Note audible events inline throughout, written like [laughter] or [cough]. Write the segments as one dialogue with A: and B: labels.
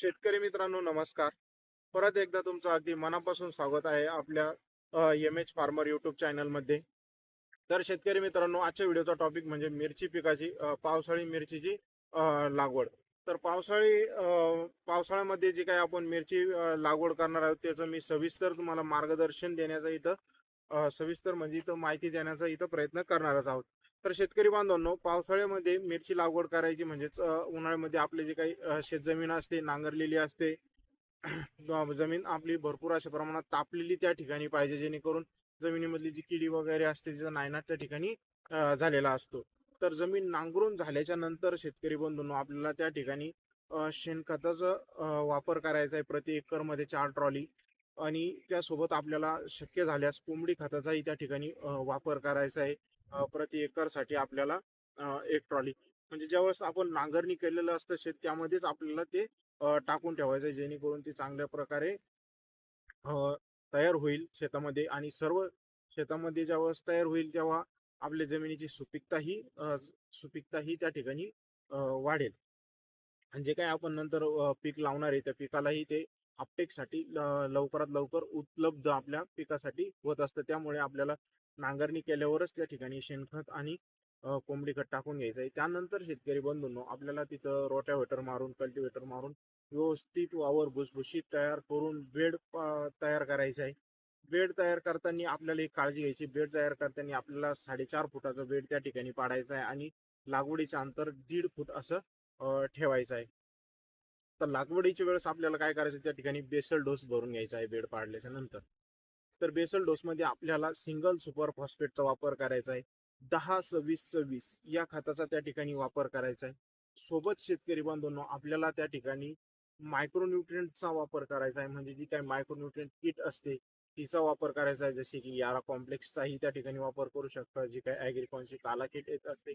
A: शेतकरी मित्रांनो नमस्कार. परत एकदा तुमचं अगदी मनापासून स्वागत आहे आपल्या एम एच फार्मर युट्यूब चॅनलमध्ये तर शेतकरी मित्रांनो आजच्या व्हिडिओचा टॉपिक म्हणजे मिरची पिकाची पावसाळी मिरचीची लागवड. तर पावसाळी पावसाळ्यामध्ये जी काही आपण मिरची लागवड करणार आहोत त्याचं मी सविस्तर तुम्हाला मार्गदर्शन देण्याचा इथं सविस्तर म्हणजे इथं माहिती देण्याचा इथं प्रयत्न करणारच आहोत. तर शेतकरी बांधवांनो पावसाळ्यामध्ये मिरची लागवड करायची म्हणजेच उन्हाळ्यामध्ये आपले जे काही शेतजमीन असते नांगरलेली असते [clears throat] जमीन आपली भरपूर अशा प्रमाणात तापलेली त्या ठिकाणी पाहिजे जेणेकरून जमिनीमधली जी किडी वगैरे असते तिचा नायनाट त्या ठिकाणी झालेला असतो. तर जमीन नांगरून झाल्याच्यानंतर शेतकरी बंधूंनो आपल्याला त्या ठिकाणी शेणखताचा वापर करायचा आहे प्रति एकरमध्ये चार ट्रॉली आणि त्यासोबत आपल्याला शक्य झाल्यास कोंबडी खताचाही त्या ठिकाणी वापर करायचा आहे. प्रति एकरसाठी आपल्याला एक ट्रॉली. म्हणजे ज्यावेळेस आपण नांगरणी केलेलं असतं शेत त्यामध्येच आपल्याला ते टाकून ठेवायचं जेणेकरून ते चांगल्या प्रकारे तयार होईल शेतामध्ये. आणि सर्व शेतामध्ये ज्यावेळेस तयार होईल तेव्हा आपल्या जमिनीची सुपीकता ही सुपीकता ही त्या ठिकाणी वाढेल. आणि जे काय आपण नंतर पीक लावणार आहे त्या पिकालाही ते आपटेकसाठी लवकरात लवकर उपलब्ध आपल्या पिकासाठी होत असतं. त्यामुळे आपल्याला नांगरणी केल्यावरच त्या ठिकाणी शेणखत आणि कोंबडी खत टाकून घ्यायचं आहे. त्यानंतर शेतकरी बंधूंनो आपल्याला तिथं रोट्यावेटर मारून कल्टिवेटर मारून व्यवस्थित वावर भुसभुशीत तयार करून बेड तयार करायचा आहे. बेड तयार करताना आपल्याला एक काळजी घ्यायची बेड तयार करताना आपल्याला साडेचार फुटाचा बेड त्या ठिकाणी पाडायचा आहे आणि लागवडीचं अंतर दीड फूट असं ठेवायचं आहे. तर लागवडीच्या वेळेस आपल्याला काय करायचं त्या ठिकाणी बेसल डोस भरून घ्यायचा आहे बेड पाडल्याच्या नंतर. तर बेसल डोसमध्ये आपल्याला सिंगल सुपर फॉस्फेटचा वापर करायचा आहे. दहा सव्वीस सव्वीस या खताचा त्या ठिकाणी वापर करायचा आहे. सोबत शेतकरी बांधवांनो आपल्याला त्या ठिकाणी मायक्रोन्युट्रियंटचा वापर करायचा आहे. म्हणजे जी काही मायक्रोन्युट्रियंट किट असते तिचा वापर करायचा आहे. जसे की यारा कॉम्प्लेक्सचाही त्या ठिकाणी वापर करू शकता. जी काही ॲग्रिकॉनची काला किट येत असते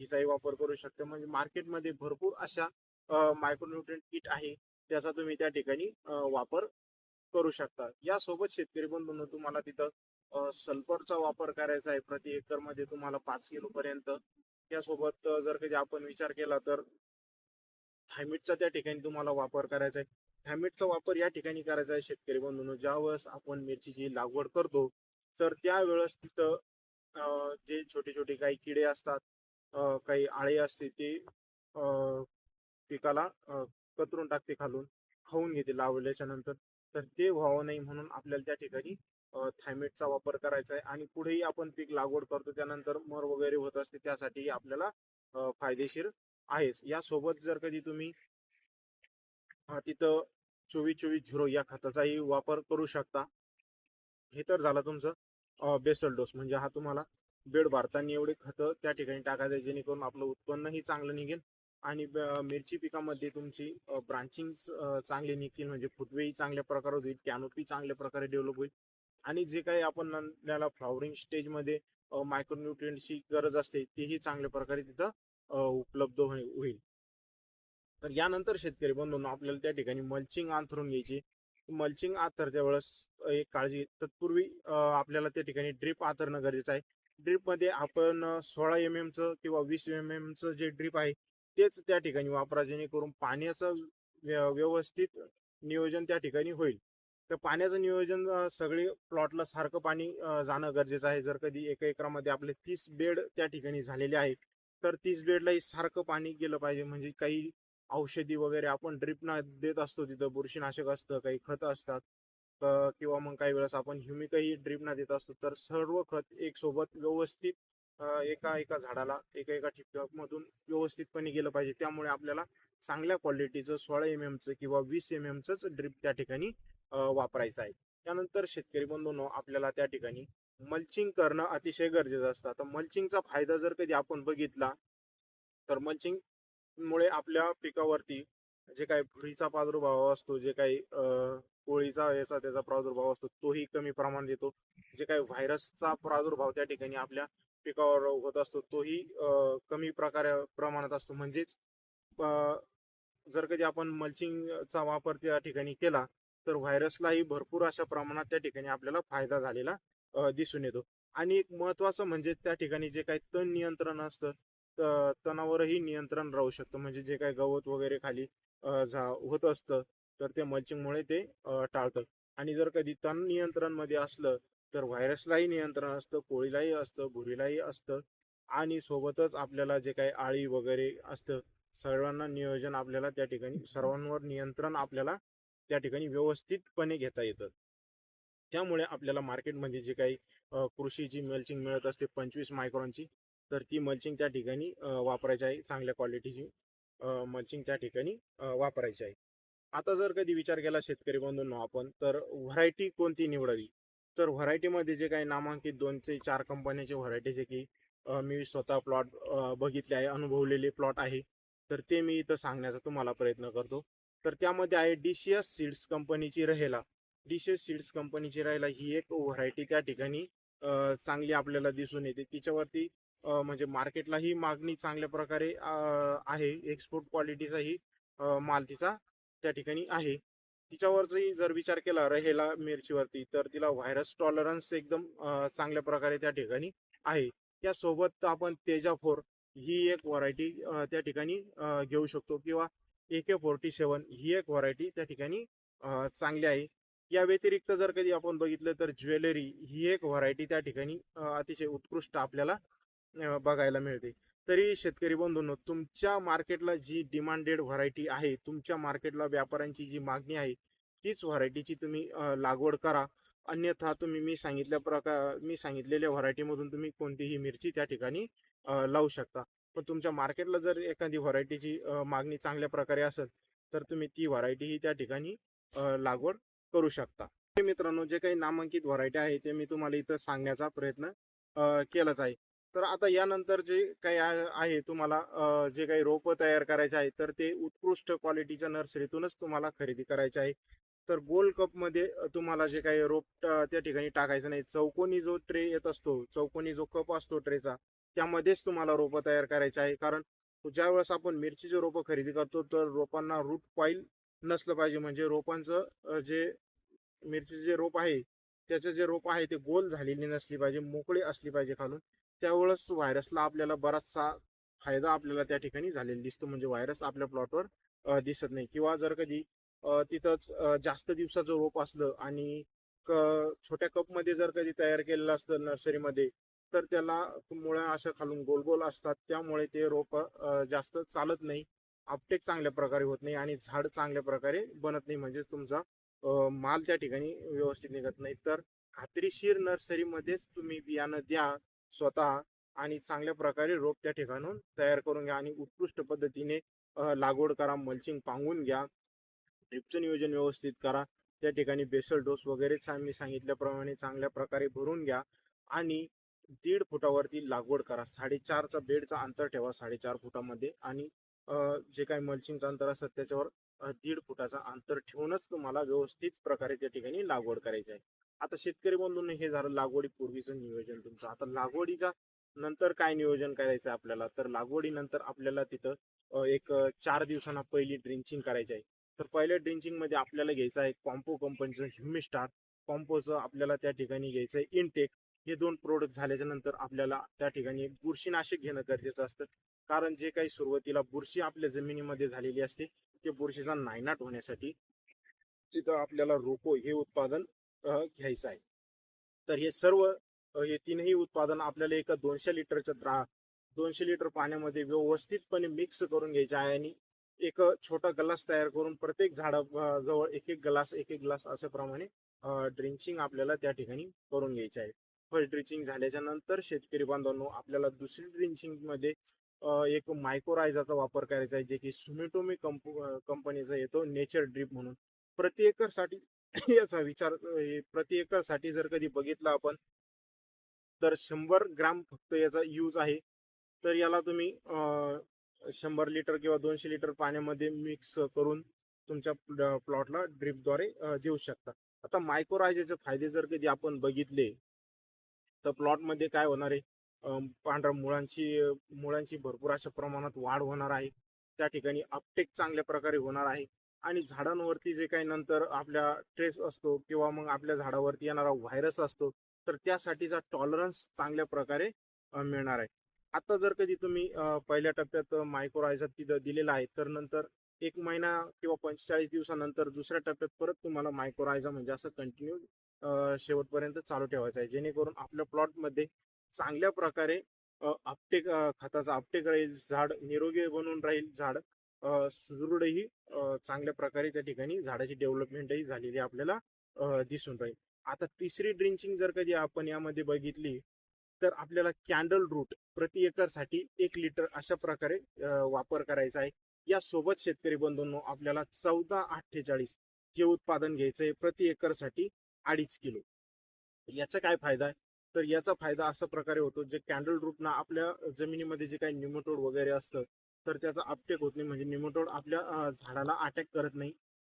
A: तिचाही वापर करू शकता. म्हणजे मार्केटमध्ये भरपूर अशा मायक्रोन्युट्रियंट किट आहे. त्याचा तुम्ही त्या ठिकाणी वापर करू शकता यासोबत शेतकरी बंधूंनो तुम्हाला तिथं सल्फरचा वापर करायचा आहे प्रति एकरमध्ये तुम्हाला पाच किलो पर्यंत. त्यासोबत जर कधी आपण विचार केला तर थायमिटचा त्या ठिकाणी तुम्हाला वापर करायचा आहे. थायमिटचा वापर या ठिकाणी करायचा आहे शेतकरी बंधूंनो ज्यावेळेस आपण मिरचीची लागवड करतो तर त्यावेळेस तिथं जे छोटे छोटे काही किडे असतात काही आळे असते ते अ, पिकाला अ, कतरून टाकते खालून खाऊन घेते लावल्याच्या नंतर तर ते व्हावं नाही म्हणून आपल्याला त्या ठिकाणी थायमेटचा वापर करायचा आहे आणि पुढेही आपण पीक लागवड करतो. त्यानंतर मर वगैरे होत असते त्यासाठी आपल्याला फायदेशीर आहेच. यासोबत जर कधी तुम्ही तिथं चोवीस चोवीस झिरो या खताचाही वापर करू शकता. हे तर झालं तुमचं बेसल डोस. म्हणजे हा तुम्हाला बेड भारताने एवढे खतं त्या ठिकाणी टाकायचं जेणेकरून आपलं उत्पन्नही चांगलं निघेल आणि मिरची पिकामध्ये तुमची ब्रांचिंग चांगली निघतील म्हणजे फुटवेही चांगल्या प्रकारे होईल कॅनोपी चांगल्या प्रकारे डेव्हलप होईल. आणि जे काही आपण त्याला फ्लॉवरिंग स्टेजमध्ये मायक्रोन्युट्रियंटची गरज असते तेही चांगल्या प्रकारे तिथं उपलब्ध हो, होईल. तर यानंतर शेतकरी बंधूंनो आपल्याला त्या ठिकाणी मल्चिंग आंथरून घ्यायची. मल्चिंग आथरच्या वेळेस एक काळजी तत्पूर्वी आपल्याला त्या ठिकाणी ड्रीप आथरणं गरजेचं आहे. ड्रीपमध्ये आपण सोळा एम एमचं किंवा वीस एम एमचं जे ड्रीप आहे तेच त्या ठिकाणी वापरा जेणेकरून पाण्याचं व्य- व्यवस्थित नियोजन त्या ठिकाणी होईल. तर पाण्याचं नियोजन सगळी प्लॉटला सारखं पाणी जाणं गरजेचं आहे. जर कधी एका एकरामध्ये आपले तीस बेड त्या ठिकाणी झालेले आहेत तर तीस बेडलाही सारखं पाणी गेलं पाहिजे. म्हणजे काही औषधी वगैरे आपण ड्रिपना देत असतो तिथं बुरशीनाशक असतं काही खतं असतात किंवा मग काही वेळेस आपण ह्युमिकही ड्रिपना देत असतो तर सर्व खत एक सोबत व्यवस्थित एका एका झाडाला एका एका ठिपक्यामधून व्यवस्थितपणे गेलं पाहिजे. त्यामुळे आपल्याला चांगल्या क्वालिटीचं सोळा एम एमचं किंवा वीस एम एमचंच ड्रिप त्या ठिकाणी वापरायचं आहे. त्यानंतर शेतकरी बंधूंनो आपल्याला त्या ठिकाणी मल्चिंग करणं अतिशय गरजेचं असतं. आता मल्चिंगचा फायदा जर कधी आपण बघितला तर मल्चिंग मुळे आपल्या पिकावरती जे काही फुलीचा प्रादुर्भाव असतो जे काही कोळीचा याचा त्याचा प्रादुर्भाव असतो तोही कमी प्रमाणात येतो. जे काही व्हायरसचा प्रादुर्भाव त्या ठिकाणी आपल्या पिकावर होत असतो तोही कमी प्रकारे प्रमाणात असतो. म्हणजेच जर कधी आपण मल्चिंगचा वापर त्या ठिकाणी केला तर व्हायरसलाही भरपूर अशा प्रमाणात त्या ठिकाणी आपल्याला फायदा झालेला दिसून येतो. आणि एक महत्वाचं म्हणजे त्या ठिकाणी जे काही तण नियंत्रण असतं त- तणावरही नियंत्रण राहू शकतं. म्हणजे जे काही गवत वगैरे खाली झा होत असतं तर ते मल्चिंगमुळे ते टाळतं. आणि जर कधी तण नियंत्रणमध्ये असलं तर व्हायरसलाही नियंत्रण असतं कोळीलाही असतं भुरीलाही असतं आणि सोबतच आपल्याला जे काही आळी वगैरे असतं सर्वांना नियोजन आपल्याला त्या ठिकाणी सर्वांवर नियंत्रण आपल्याला त्या ठिकाणी व्यवस्थितपणे घेता येतं. त्यामुळे आपल्याला मार्केटमध्ये म्हणजे जे काही कृषीची मल्चिंग मिळत असते पंचवीस मायक्रॉनची तर ती मल्चिंग त्या ठिकाणी वापरायची आहे चांगल्या क्वालिटीची मल्चिंग त्या ठिकाणी वापरायची आहे. आता जर कधी विचार केला शेतकरी बंधूंनो आपण तर व्हरायटी कोणती निवडावी? तर व्हरायटीमध्ये जे काही नामांकित दोन ते चार कंपन्याचे व्हरायटी जे की मी स्वतः प्लॉट बघितले आहे अनुभवलेले प्लॉट आहे. तर ते मी इथं सांगण्याचा तुम्हाला प्रयत्न करतो. तर त्यामध्ये आहे डिशियस सीड्स कंपनीची रहेला. डी सीड्स कंपनीची रहेला ही एक व्हरायटी त्या ठिकाणी चांगली आपल्याला दिसून येते. तिच्यावरती म्हणजे मार्केटलाही मागणी चांगल्या प्रकारे आहे. एक्सपोर्ट क्वालिटीचाही माल तिचा त्या ठिकाणी आहे. तिच्यावरही जर विचार केला रहेला मिरचीवरती तर तिला व्हायरस टॉलरन्स एकदम चांगल्या प्रकारे त्या ठिकाणी आहे. त्यासोबत आपण तेजा फोर ही एक व्हरायटी त्या ठिकाणी घेऊ शकतो किंवा ए के फोर्टी सेवन ही एक व्हरायटी त्या ठिकाणी चांगली आहे. या व्यतिरिक्त जर कधी आपण बघितलं तर ज्वेलरी ही एक व्हरायटी त्या ठिकाणी अतिशय उत्कृष्ट आपल्याला बघायला मिळते. तरी शेतकरी बंधूंनो तुमच्या मार्केटला जी डिमांडेड व्हरायटी आहे तुमच्या मार्केटला व्यापाऱ्यांची जी मागणी आहे तीच व्हरायटीची तुम्ही लागवड करा. अन्यथा तुम्ही मी सांगितल्या प्रकार मी सांगितलेल्या व्हरायटीमधून तुम्ही कोणतीही मिरची त्या ठिकाणी लावू शकता. पण तुमच्या मार्केटला जर एखादी व्हरायटीची मागणी चांगल्या प्रकारे असेल तर तुम्ही ती व्हरायटी ही त्या ठिकाणी लागवड करू शकता. मित्रांनो जे काही नामांकित व्हरायटी आहे ते मी तुम्हाला इथं सांगण्याचा प्रयत्न केलाच आहे. तर आता यानंतर जे काही आहे तुम्हाला जे काही रोपं तयार करायचे आहे तर ते उत्कृष्ट क्वालिटीच्या नर्सरीतूनच तुम्हाला खरेदी करायचे आहे. तर गोल कपमध्ये तुम्हाला जे काही रोप त्या ठिकाणी टाकायचं नाही. चौकोनी जो ट्रे येत असतो चौकोनी जो कप असतो ट्रेचा त्यामध्येच तुम्हाला रोपं तयार करायचे आहे. कारण ज्या वेळेस आपण मिरचीचे रोपं खरेदी करतो तर रोपांना रूट कॉईल नसलं पाहिजे. म्हणजे रोपांचं जे मिरचीचे जे रोप आहे त्याचे जे रोप आहे ते गोल झालेली नसली पाहिजे मोकळी असली पाहिजे खालून. त्यावेळेस व्हायरसला आपल्याला बराचसा फायदा आपल्याला त्या ठिकाणी झालेला दिसतो. म्हणजे व्हायरस आपल्या प्लॉटवर दिसत नाही. किंवा जर कधी तिथंच जास्त दिवसाचं रोप असलं आणि क- छोट्या कपमध्ये जर कधी तयार केलेलं असतं नर्सरीमध्ये तर त्याला मुळ्या अशा खालून गोल गोल असतात. त्यामुळे ते रोप जास्त चालत नाही. आपटेक चांगल्या प्रकारे होत नाही आणि झाड चांगल्या प्रकारे बनत नाही. म्हणजे तुमचा माल त्या ठिकाणी व्यवस्थित निघत नाही. तर खात्रीशीर नर्सरीमध्येच तुम्ही बियाणं द्या. स्वतः आणि चांगल्या प्रकारे रोप त्या ठिकाणून तयार करून घ्या आणि उत्कृष्ट पद्धतीने लागवड करा मल्चिंग पांगून घ्या. ड्रिपचं नियोजन व्यवस्थित करा. त्या ठिकाणी बेसल डोस वगैरे मी सांगितल्याप्रमाणे चांगल्या प्रकारे भरून घ्या आणि दीड फुटावरती लागवड करा. साडेचारचा बेडचा अंतर ठेवा साडेचार फुटामध्ये आणि जे काही मल्चिंगचं अंतर असतं त्याच्यावर दीड फुटाचा अंतर ठेवूनच तुम्हाला व्यवस्थित प्रकारे त्या ठिकाणी लागवड करायची आहे. आता शेतकरी बंधून हे झालं लागवडीपूर्वीचं नियोजन तुमचं. आता लागवडीच्या नंतर काय नियोजन करायचं आहे आपल्याला? तर लागवडीनंतर आपल्याला तिथं एक चार दिवसांना पहिली ड्रिंचिंग करायची आहे. तर पहिल्या ड्रिंचिंगमध्ये आपल्याला घ्यायचं आहे कॉम्पो कंपनीचं ह्युमिस्टार. कॉम्पोचं आपल्याला त्या ठिकाणी घ्यायचं आहे इनटेक. हे दोन प्रोडक्ट झाल्याच्यानंतर आपल्याला त्या ठिकाणी बुरशीनाशक घेणं गरजेचं असतं. कारण जे काही सुरुवातीला बुरशी आपल्या जमिनीमध्ये झालेली असते ते बुरशीचा नायनाट होण्यासाठी तिथं आपल्याला रोको हे उत्पादन घ्यायचं आहे. तर हे सर्व हे तीनही उत्पादन आपल्याला एका दोनशे लिटरच्या द्रा दोनशे लिटर पाण्यामध्ये व्यवस्थितपणे मिक्स करून घ्यायचे आहे आणि एक छोटा ग्लास तयार करून प्रत्येक झाडा जवळ एक एक ग्लास एक एक ग्लास अशा प्रमाणे ड्रिंचिंग आपल्याला त्या ठिकाणी करून घ्यायचे आहे. फर्स्ट ड्रिंचिंग झाल्याच्यानंतर शेतकरी बांधवांनो आपल्याला दुसरी ड्रिंचिंगमध्ये एक मायक्रोरायझाचा वापर करायचा आहे जे की सुमेटोमी कंप कंपनीचा येतो नेचर ड्रीप म्हणून. प्रति एकरसाठी [laughs] याचा विचार प्रति एकरसाठी जर कधी बघितलं आपण तर शंभर ग्राम फक्त याचा यूज आहे. तर याला तुम्ही शंभर लिटर किंवा दोनशे लिटर पाण्यामध्ये मिक्स करून तुमच्या प्लॉटला ड्रिपद्वारे देऊ शकता. आता मायक्रोरायजेचे फायदे जर कधी आपण बघितले तर प्लॉटमध्ये काय होणार आहे पांढऱ्या मुळांची मुळांची भरपूर अशा प्रमाणात वाढ होणार आहे. त्या ठिकाणी अपटेक चांगल्या प्रकारे होणार आहे. आणि झाडांवरती जे काही नंतर आपल्या ट्रेस असतो किंवा मग आपल्या झाडावरती येणारा व्हायरस असतो तर त्यासाठीचा टॉलरन्स चांगल्या प्रकारे मिळणार आहे. आता जर कधी तुम्ही पहिल्या टप्प्यात मायक्रोरायझर तिथं दिलेला आहे तर नंतर एक महिना किंवा पंचेचाळीस दिवसानंतर दुसऱ्या टप्प्यात परत तुम्हाला मायक्रोआयझा म्हणजे असं कंटिन्यू शेवटपर्यंत चालू ठेवायचं आहे. जेणेकरून आपल्या प्लॉटमध्ये चांगल्या प्रकारे अपटेक आपटेक खताचा आपटेक राहील झाड निरोगी बनून राहील झाड सुदृढही चांगल्या प्रकारे त्या ठिकाणी झाडाची डेव्हलपमेंटही झालेली आपल्याला दिसून राहील. आता तिसरी ड्रिंचिंग जर कधी आपण यामध्ये बघितली तर आपल्याला कॅन्डल रूट प्रति एकरसाठी एक लिटर अशा प्रकारे वापर करायचा आहे. या सोबत शेतकरी बंधूंनो आपल्याला चौदा अठ्ठेचाळीस हे उत्पादन घ्यायचं आहे प्रति एकरसाठी अडीच किलो. याचा काय फायदा आहे? तर याचा फायदा अशा प्रकारे होतो जे कॅन्डल रूटना आपल्या जमिनीमध्ये जे काही निमोटोड वगैरे असतं तर त्याचा अपटेक होत नाही. म्हणजे निमोटोड आपल्या झाडाला अटॅक करत नाही.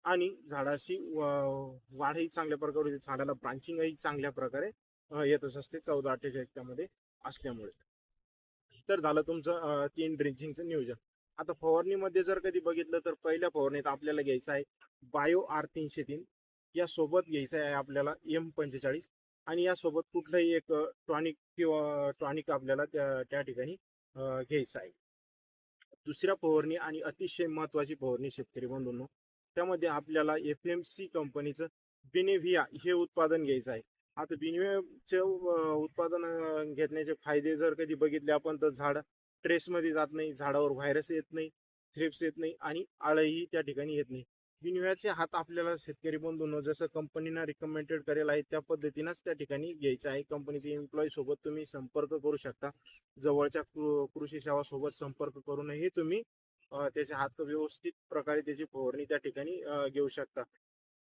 A: आणि झाडाची वाढही चांगल्या प्रकारे होते. झाडाला ब्रांचिंगही चांगल्या प्रकारे येतच असते. चौदा अठ्ठेचाळीसमध्ये असल्यामुळे. तर झालं तुमचं तीन ड्रिंचिंगचं नियोजन. आता फवारणीमध्ये जर कधी बघितलं तर पहिल्या फवारणीत आपल्याला घ्यायचं आहे बायो आर तीनशे तीन. यासोबत घ्यायचं आहे आपल्याला एम पंचेचाळीस. आणि यासोबत कुठलंही एक टॉनिक किंवा टॉनिक आपल्याला त्या त्या ठिकाणी घ्यायचं आहे. दुसऱ्या फवारणी आणि अतिशय महत्वाची फवारणी शेतकरी बंधूंनो. त्यामध्ये आपल्याला एफ एम सी कंपनीचं बिनेव्हिया हे उत्पादन घ्यायचं आहे. आता बिनेव्हियाचे उत्पादन घेतण्याचे फायदे जर कधी बघितले आपण तर झाड ट्रेसमध्ये जात नाही झाडावर व्हायरस येत नाही थ्रिप्स येत नाही आणि आळही त्या ठिकाणी येत नाही. बिनव्याचे हात आपल्याला शेतकरी बंधून जसं कंपनीनं रिकमेंडेड करेल आहे त्या पद्धतीनंच त्या ठिकाणी घ्यायचं आहे. कंपनीचे एम्प्लॉई सोबत तुम्ही संपर्क करू शकता. जवळच्या कृषी सेवा सोबत संपर्क करूनही तुम्ही त्याचे हात व्यवस्थित प्रकारे त्याची फवारणी त्या ठिकाणी घेऊ शकता.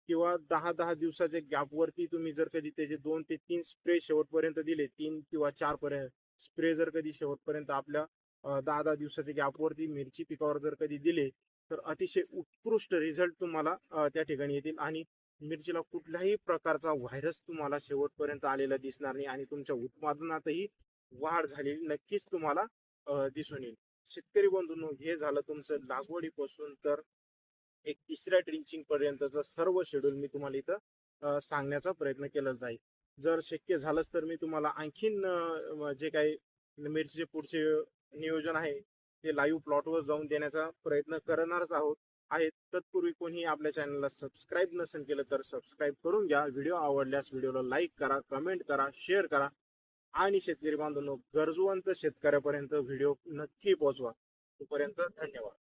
A: किंवा दहा दहा दिवसाच्या गॅपवरती तुम्ही जर कधी त्याचे दोन ते तीन स्प्रे शेवटपर्यंत दिले तीन किंवा चार पर्यंत स्प्रे जर कधी शेवटपर्यंत आपल्या दहा दहा दिवसाच्या गॅपवरती मिरची पिकावर जर कधी दिले तर अतिशय उत्कृष्ट रिझल्ट तुम्हाला त्या ठिकाणी येतील. आणि मिरचीला कुठल्याही प्रकारचा व्हायरस तुम्हाला शेवटपर्यंत आलेला दिसणार नाही आणि तुमच्या उत्पादनातही वाढ झालेली नक्कीच तुम्हाला दिसून येईल. शेतकरी बंधूंनो हे झालं तुमचं लागवडीपासून तर एक तिसऱ्या ड्रिंचिंग पर्यंतचं सर्व शेड्यूल मी तुम्हाला इथं सांगण्याचा प्रयत्न केला जाईल. जर शक्य झालंच तर मी तुम्हाला आणखीन जे काही मिरचीचे पुढचे नियोजन आहे ते लाईव्ह प्लॉटवर जाऊन देण्याचा प्रयत्न करणारच आहोत. आहेत. तत्पूर्वी कोणी आपल्या चॅनलला सबस्क्राईब नसेल केलं तर सबस्क्राईब करून घ्या. व्हिडिओ आवडल्यास व्हिडिओला लाईक करा कमेंट करा शेअर करा. आणि शेतकरी बांधवांनो गरजवंत शेतकऱ्यापर्यंत व्हिडिओ नक्की पोहोचवा. तोपर्यंत धन्यवाद.